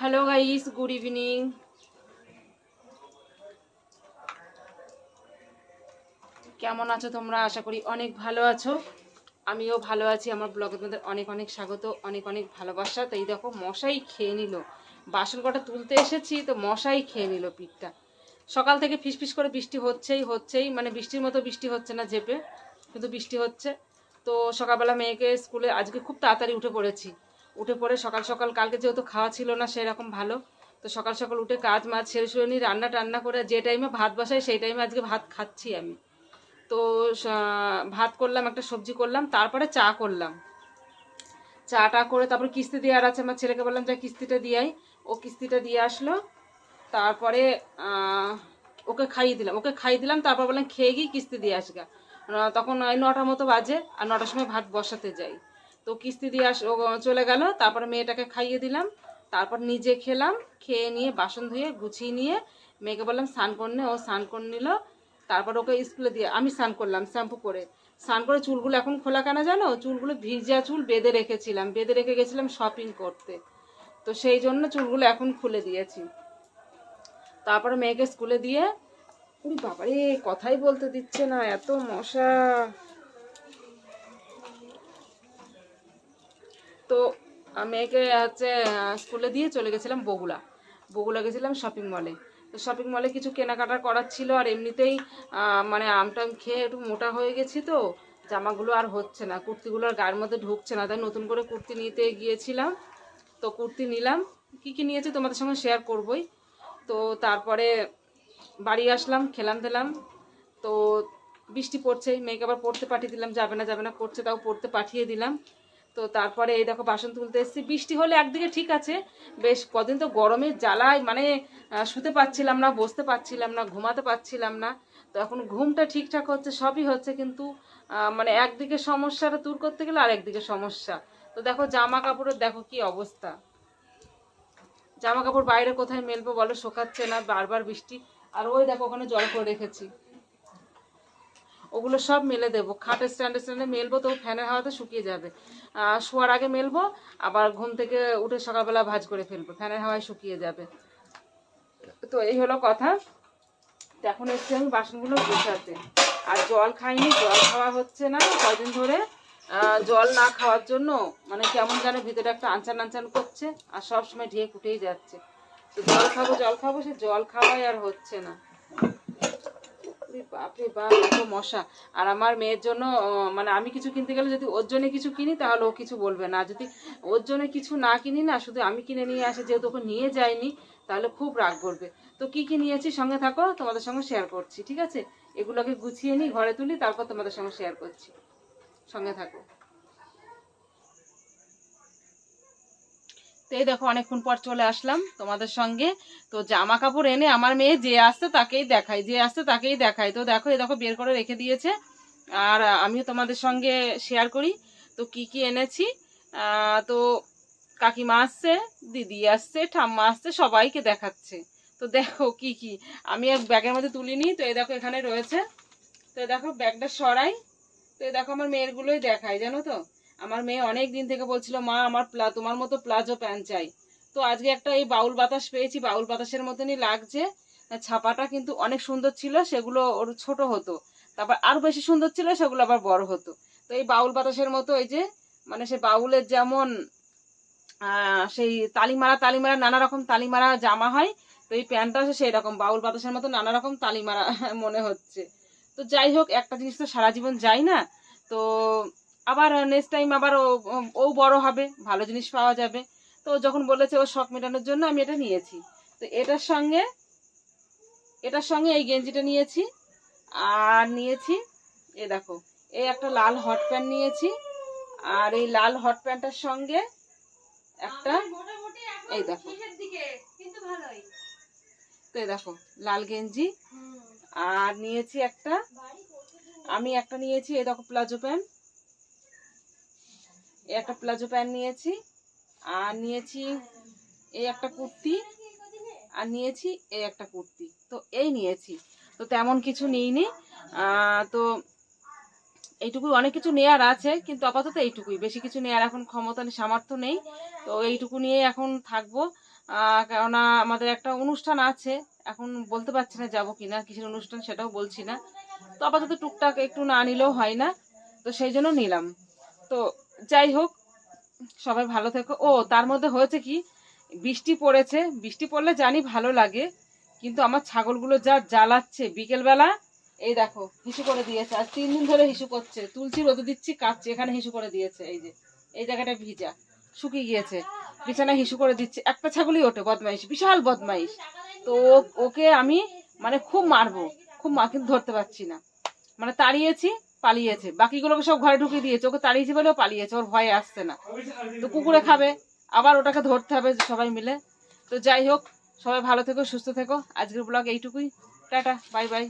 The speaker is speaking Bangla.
হ্যালো গাইস গুড ইভিনিং কেমন আছো তোমরা? আশা করি অনেক ভালো আছো। আমিও ভালো আছি। আমার ব্লগের মধ্যে অনেক অনেক স্বাগত, অনেক অনেক ভালোবাসা। তো এই দেখো, মশাই খেয়ে নিল। বাসন কটা তুলতে এসেছি, তো মশাই খেয়ে নিল পিঠটা। সকাল থেকে ফিসফিস করে বৃষ্টি হচ্ছেই হচ্ছেই। মানে বৃষ্টির মতো বৃষ্টি হচ্ছে না ঝেপে, কিন্তু বৃষ্টি হচ্ছে। তো সকালবেলা মেয়েকে স্কুলে, আজকে খুব তাড়াতাড়ি উঠে পড়েছি। উঠে পড়ে সকাল সকাল, কালকে যেহেতু খাওয়া ছিল না সেরকম ভালো, তো সকাল সকাল উঠে কাজ মাছ সেরে সেরে নিয়ে রান্না টান্না করে যে টাইমে ভাত বসাই সেই টাইমে আজকে ভাত খাচ্ছি আমি। তো ভাত করলাম, একটা সবজি করলাম, তারপরে চা করলাম। চাটা করে তারপর কিস্তি দেওয়ার আছে, আমার ছেলেকে বললাম, যে কিস্তিটা দিয়াই ও কিস্তিটা দিয়ে আসলো, তারপরে ওকে খাইয়ে দিলাম। ওকে খাইয়ে দিলাম, তারপর বললাম, খেয়ে গিয়ে কিস্তি দিয়ে আসগা। তখন ওই নটার মতো বাজে, আর নটার সময় ভাত বসাতে যাই। তো কিস্তি দিয়ে আস চলে গেল তারপরে মেয়েটাকে খাইয়ে দিলাম তারপর নিজে খেলাম খেয়ে নিয়ে বাসন ধুয়ে গুছিয়ে নিয়ে মেয়েকে বললাম স্নান করে নে, ও স্নান করে নিল তারপর ওকে স্কুলে দিয়ে আমি স্নান করলাম শ্যাম্পু করে। স্নান করে চুলগুলো এখন খোলা কেন জানো? চুলগুলো ভিজা চুল বেঁধে রেখেছিলাম বেঁধে রেখে গেছিলাম শপিং করতে। তো সেই জন্য চুলগুলো এখন খুলে দিয়েছি। তারপরে মেয়েকে স্কুলে দিয়ে বাবারে কথাই বলতে দিচ্ছে না এত মশা। তো মেয়েকে হচ্ছে স্কুলে দিয়ে চলে গেছিলাম বগুলা বগুলা গেছিলাম শপিং মলে তো শপিং মলে কিছু কেনাকাটা করার ছিল আর এমনিতেই মানে আমটাম খেয়ে একটু মোটা হয়ে গেছি তো, জামাগুলো আর হচ্ছে না, কুর্তিগুলো আর গায়ের মধ্যে ঢুকছে না। তাই নতুন করে কুর্তি নিতে গিয়েছিলাম। তো কুর্তি নিলাম। কি কি নিয়েছি তোমাদের সঙ্গে শেয়ার করবই। তো তারপরে বাড়ি আসলাম, খেলাম দিলাম তো বৃষ্টি পড়ছে মেয়েকে আবার পড়তে পাঠিয়ে দিলাম। যাবে না যাবে না, করছে, তাও পড়তে পাঠিয়ে দিলাম। তো তারপরে এই দেখো বাসন তুলতে এসেছি। বৃষ্টি হলে একদিকে ঠিক আছে, বেশ কদিন তো গরমের জ্বালায় মানে শুতে পারছিলাম না, বসতে পারছিলাম না, ঘুমাতে পারছিলাম না। তো এখন ঘুমটা ঠিকঠাক হচ্ছে, সবই হচ্ছে, কিন্তু মানে একদিকে সমস্যাটা দূর করতে গেলে আর একদিকে সমস্যা। তো দেখো জামা কাপড়ের দেখো কি অবস্থা। জামা কাপড় বাইরে কোথায় মেলবো বলো, শোকাচ্ছে না, বারবার বৃষ্টি। আর ওই দেখো ওখানে জল করে রেখেছি। ওগুলো সব মেলে দেবো। খাটের স্ট্যান্ডে স্ট্যান্ডে মেলবো তো ফ্যানের হাওয়াতে শুকিয়ে যাবে। শোয়ার আগে মেলবো, আবার ঘুম থেকে উঠে সকালবেলা ভাজ করে ফেলব, ফ্যানের হাওয়ায় শুকিয়ে যাবে। তো এই হলো কথা। এখন এসছি আমি বাসনগুলো গোছাতে। আর জল খাইনি, জল খাওয়া হচ্ছে না কয়দিন ধরে। জল না খাওয়ার জন্য মানে কেমন যেন ভিতরে একটা আনচান আনচান করছে, আর সবসময় ঢেক উঠেই যাচ্ছে। তো জল খাব জল খাব, সে জল খাওয়াই আর হচ্ছে না। বাপরে বাপ এত মশা। আর আমার মেয়ের জন্য মানে আমি কিছু কিনতে গেলে যদি ওর জন্য কিছু কিনি, তাহলে ও কিছু বলবে না। যদি ওর জন্য কিছু না কিনি না, শুধু আমি কিনে নিয়ে আসি, যেহেতু ওকে নিয়ে যাইনি, তাহলে খুব রাগ করবে। তো কি কি নিয়েছি, সঙ্গে থাকো, তোমাদের সঙ্গে শেয়ার করছি, ঠিক আছে? এগুলোকে গুছিয়ে নিই, ঘরে তুলি, তারপর তোমাদের সঙ্গে শেয়ার করছি। সঙ্গে থাকো। তো এই দেখো অনেকক্ষণ পর চলে আসলাম তোমাদের সঙ্গে। তো জামা কাপড় এনে আমার মেয়ে যে আসছে তাকেই দেখায় যে আসছে তাকেই দেখায় তো দেখো, এই দেখো বের করে রেখে দিয়েছে। আর আমিও তোমাদের সঙ্গে শেয়ার করি। তো কি কি এনেছি? তো কাকিমা আসছে, দিদি আসছে, ঠাম্মা আসছে, সবাইকে দেখাচ্ছে। তো দেখো কি কি। আমি এক ব্যাগের মধ্যে তুলিনি, তো এই দেখো এখানে রয়েছে। তো দেখো ব্যাগটা সরাই। তো দেখো আমার মেয়েরগুলোই দেখায় জানো তো? আমার মেয়ে অনেক দিন থেকে বলছিল, মা, আমার প্লা, তোমার মতো প্লাজো প্যান্ট চাই। তো আজকে একটা এই বাউল বাতাস পেয়েছি, বাউল বাতাসের মতনই লাগছে। ছাপাটা কিন্তু অনেক সুন্দর ছিল, সেগুলো ওর ছোট হতো। তারপর আরও বেশি সুন্দর ছিল, সেগুলো আবার বড় হতো। তো এই বাউল বাতাসের মতো এই যে মানে সে বাউলের যেমন সেই তালিমারা তালিমারা, নানা রকম তালিমারা জামা হয়, তো এই প্যান্টটা সেই রকম বাউল বাতাসের মতো নানা রকম তালিমারা মনে হচ্ছে। তো যাই হোক, একটা জিনিস তো সারা জীবন যায় না। তো আবার নেক্সট টাইম আবার ও বড় হবে, ভালো জিনিস পাওয়া যাবে। তো যখন বলেছে ও শখ মেটানোর জন্য, আমি এটা নিয়েছি। তো এটার সঙ্গে এটার সঙ্গে এই গেঞ্জিটা নিয়েছি। আর নিয়েছি, এ দেখো, এই একটা লাল হট প্যান্ট নিয়েছি। আর এই লাল হট প্যান্টের সঙ্গে একটা, এই দেখো। তো এই দেখো, লাল গেঞ্জি। আর নিয়েছি একটা, আমি একটা নিয়েছি, এই দেখো প্লাজো প্যান্ট। একটা প্লাজো প্যান্ট নিয়েছি, আর নিয়েছি এই একটা কুর্তি, আর নিয়েছি এই একটা কুর্তি। তো এই নিয়েছি। তো তেমন কিছু নিইনি। তো এইটুকুই অনেক কিছু নেয়ার আছে, কিন্তু আপাতত এইটুকুই। বেশি কিছু নেয়ার এখন ক্ষমতা সামর্থ্য নেই। তো এইটুকু নিয়ে এখন থাকব। কেননা আমাদের একটা অনুষ্ঠান আছে। এখন বলতে পারছি না যাব কিনা, কিসের অনুষ্ঠান সেটাও বলছি না। তো আপাতত টুকটাক একটু না নিলেও হয় না। তো সেই জন্য নিলাম। তো যাই হোক, সবাই ভালো থেকো। ও, তার মধ্যে হয়েছে কি, বৃষ্টি পড়েছে। বৃষ্টি পড়লে জানি ভালো লাগে, কিন্তু আমার ছাগলগুলো যা জ্বালাচ্ছে বিকেলবেলা, এই দেখো, হিসু করে দিয়েছে। আর তিন দিন ধরে হিসু করছে। তুলছি রোদে দিচ্ছি, কাটছে, এখানে হিসু করে দিয়েছে। এই যে, এই জায়গাটা ভিজা, শুকিয়ে গিয়েছে। বিছানায় হিসু করে দিচ্ছে। একটা ছাগলই ওঠে, বদমাইশ, বিশাল বদমাইশ। তো ওকে আমি মানে খুব মারবো, খুব মা ধরতে পারছি না। মানে তাড়িয়েছি পালিয়েছে। বাকিগুলোকে সব ঘরে ঢুকিয়ে দিয়েছে। ওকে তাড়িয়েছে বলেও পালিয়েছে, ওর ভয়ে আসছে না। তো কুকুরে খাবে, আবার ওটাকে ধরতে হবে সবাই মিলে। তো যাই হোক, সবাই ভালো থেকো, সুস্থ থেকো। আজকের ব্লগ এইটুকুই। Tata, bye bye.